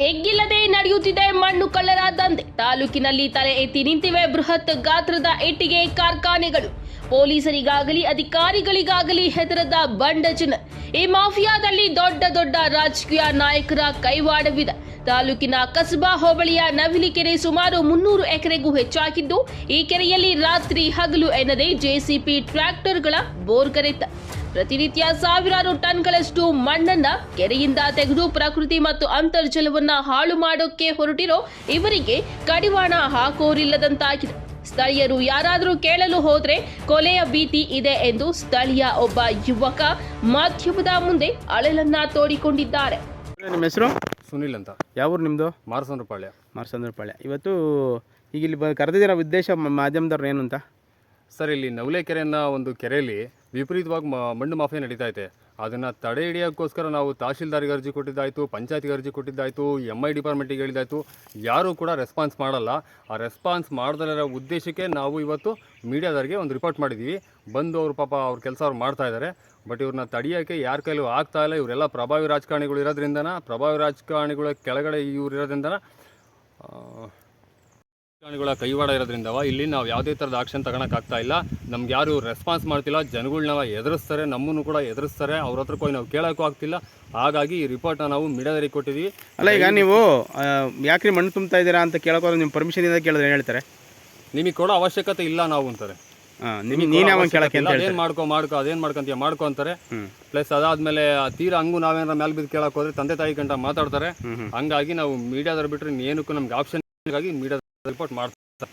ಎಗ್ಗಿಲ್ಲದೆ ನಡೆಯುತ್ತಿದೆ ಮಣ್ಣು ಕಳ್ಳರ ದಂಧೆ. ತಾಲೂಕಿನಲ್ಲಿ ತಲೆ ಎತ್ತಿ ನಿಂತಿವೆ ಬೃಹತ್ ಗಾತ್ರದ ಇಟ್ಟಿಗೆ ಕಾರ್ಖಾನೆಗಳು. ಪೊಲೀಸರಿಗಾಗಲಿ, ಅಧಿಕಾರಿಗಳಿಗಾಗಲಿ ಹೆದರದ ಬಂಡ ಜನ ಈ ಮಾಫಿಯಾದಲ್ಲಿ ದೊಡ್ಡ ದೊಡ್ಡ ರಾಜಕೀಯ ನಾಯಕರ ಕೈವಾಡವಿದೆ. ತಾಲೂಕಿನ ಕಸಬಾ ಹೋಬಳಿಯ ನವಿಲಿಕೆರೆ ಸುಮಾರು ಮುನ್ನೂರು ಎಕರೆಗೂ ಹೆಚ್ಚಾಗಿದ್ದು, ಈ ಕೆರೆಯಲ್ಲಿ ರಾತ್ರಿ ಹಗಲು ಎನ್ನದೆ ಜೆಸಿಪಿ ಟ್ರ್ಯಾಕ್ಟರ್ಗಳ ಬೋರ್ಗರೆತ. ಪ್ರತಿನಿತ್ಯ ಸಾವಿರಾರು ಟನ್ಗಳಷ್ಟು ಮಣ್ಣನ್ನ ಕೆರೆಯಿಂದ ತೆಗೆದು ಪ್ರಕೃತಿ ಮತ್ತು ಅಂತರ್ಜಲವನ್ನ ಹಾಳು ಮಾಡೋಕೆ ಹೊರಟಿರೋ ಇವರಿಗೆ ಕಡಿವಾಣ ಹಾಕೋರಿಲ್ಲದಂತಾಗಿದೆ. ಸ್ಥಳೀಯರು ಯಾರಾದರೂ ಕೇಳಲು ಹೋದ್ರೆ ಕೊಲೆಯ ಭೀತಿ ಇದೆ ಎಂದು ಸ್ಥಳೀಯ ಒಬ್ಬ ಯುವಕ ಮಾಧ್ಯಮದ ಮುಂದೆ ಅಳಲನ್ನ ತೋಡಿಕೊಂಡಿದ್ದಾರೆ. ನಿಮ್ಮ ಹೆಸರು? ಸುನಿಲ್ ಅಂತ. ಯಾವ ಊರು ನಿಮ್ಮದು ಮಾರಸಂದ್ರಪಾಳ್ಯ. ಮಾರ್ಸಂದ್ರಪಾಳ್ಯ. ಇವತ್ತು ಈಗ ಇಲ್ಲಿ ಬ ಕರೆದಿರೋ ಉದ್ದೇಶ ಮಾಧ್ಯಮದವ್ರು ಏನು ಅಂತ? ಸರ್, ಇಲ್ಲಿ ನವಲೆಕೆರೆಯನ್ನ ಒಂದು ಕೆರೆಯಲ್ಲಿ ವಿಪರೀತವಾಗಿ ಮಣ್ಣು ಮಾಫಿಯಾ ನಡೀತಾ ಇದೆ. ಅದನ್ನು ತಡೆ ಹಿಡಿಯೋಕ್ಕೋಸ್ಕರ ನಾವು ತಹಶೀಲ್ದಾರಿಗೆ ಅರ್ಜಿ ಕೊಟ್ಟಿದ್ದಾಯಿತು, ಪಂಚಾಯತಿಗೆ ಅರ್ಜಿ ಕೊಟ್ಟಿದ್ದಾಯಿತು ಎಂ ಐ ಡಿಪಾರ್ಟ್ಮೆಂಟಿಗೆ ಹೇಳಿದ್ದಾಯಿತು. ಯಾರೂ ಕೂಡ ರೆಸ್ಪಾನ್ಸ್ ಮಾಡಲ್ಲ. ಆ ರೆಸ್ಪಾನ್ಸ್ ಮಾಡದಲ್ಲರ ಉದ್ದೇಶಕ್ಕೆ ನಾವು ಇವತ್ತು ಮೀಡಿಯಾದವರಿಗೆ ಒಂದು ರಿಪೋರ್ಟ್ ಮಾಡಿದ್ದೀವಿ ಬಂದು ಅವರು ಪಾಪ ಅವ್ರ ಕೆಲಸ ಅವ್ರು ಮಾಡ್ತಾ ಇದ್ದಾರೆ. ಬಟ್ ಇವ್ರನ್ನ ತಡೆಯೋಕ್ಕೆ ಯಾರ ಕೈಲೂ ಆಗ್ತಾ ಇಲ್ಲ. ಇವರೆಲ್ಲ ಪ್ರಭಾವಿ ರಾಜಕಾರಣಿಗಳು ಇರೋದ್ರಿಂದನ, ಪ್ರಭಾವಿ ರಾಜಕಾರಣಿಗಳ ಕೆಳಗಡೆ ಇವ್ರು ಇರೋದ್ರಿಂದನ? ಆ, ರಾಜಕಾರಣಿಗಳ ಕೈವಾಡ ಇರೋದ್ರಿಂದ ಇಲ್ಲಿ ನಾವು ಯಾವುದೇ ಥರದ ಆಕ್ಷನ್ ತಗೊಳಕ್ಕಾಗ್ತಾ ಇಲ್ಲ. ನಮ್ಗೆ ಯಾರು ರೆಸ್ಪಾನ್ಸ್ ಮಾಡ್ತಿಲ್ಲ. ಜನಗಳನ್ನ ಎದುರಿಸ್ತಾರೆ ನಮ್ಮನ್ನು ಕೂಡ ಎದುರಿಸ್ತಾರೆ. ಅವ್ರ ಹತ್ರ ಹೋಗಿ ನಾವು ಕೇಳೋಕ್ಕೂ ಆಗ್ತಿಲ್ಲ. ಹಾಗಾಗಿ ಈ ರಿಪೋರ್ಟ್ನ ನಾವು ಮೀಡಿಯಾದರಿಗೆ ಕೊಟ್ಟಿದ್ದೀವಿ ಅಲ್ಲ ಈಗ ನೀವು ಯಾಕ್ರಿ ಮಣ್ಣು ತುಂಬ್ತಾ ಇದ್ದೀರಾ ಅಂತ ಕೇಳೋಕೋದ್ರೆ ನಿಮ್ಮ ಪರ್ಮಿಷನಿಂದ ಕೇಳಿದ್ರೆ ಏನು ಹೇಳ್ತಾರೆ? ನಿಮಗೆ ಕೊಡೋ ಅವಶ್ಯಕತೆ ಇಲ್ಲ ನಾವು ಅಂತಾರೆ. ಅದೇನು ಹೇಳ್ತಾರೆ. ಮಾಡ್ಕೊ ಮಾಡ್ಕೊ ಅದೇನು ಮಾಡ್ಕೊಂತೀಯ ಮಾಡ್ಕೊ ಅಂತಾರೆ. ಪ್ಲಸ್ ಅದಾದ್ಮೇಲೆ ತೀರಾ ಹಂಗು ನಾವೇನಾರ ಮೇಲೆ ಬಿದ್ದು ಕೇಳಕ್ ಹೋದ್ರೆ ತಂದೆ ತಾಯಿ ಗಂಟ ಮಾತಾಡ್ತಾರೆ. ಹಂಗಾಗಿ ನಾವು ಮೀಡಿಯಾದ್ರ ಬಿಟ್ಟರೆ ಏನಕ್ಕೂ ನಮ್ಗೆ ಆಪ್ಷನ್ಗಾಗಿ ರಿಪೋರ್ಟ್ ಮಾಡ್ತಾರೆ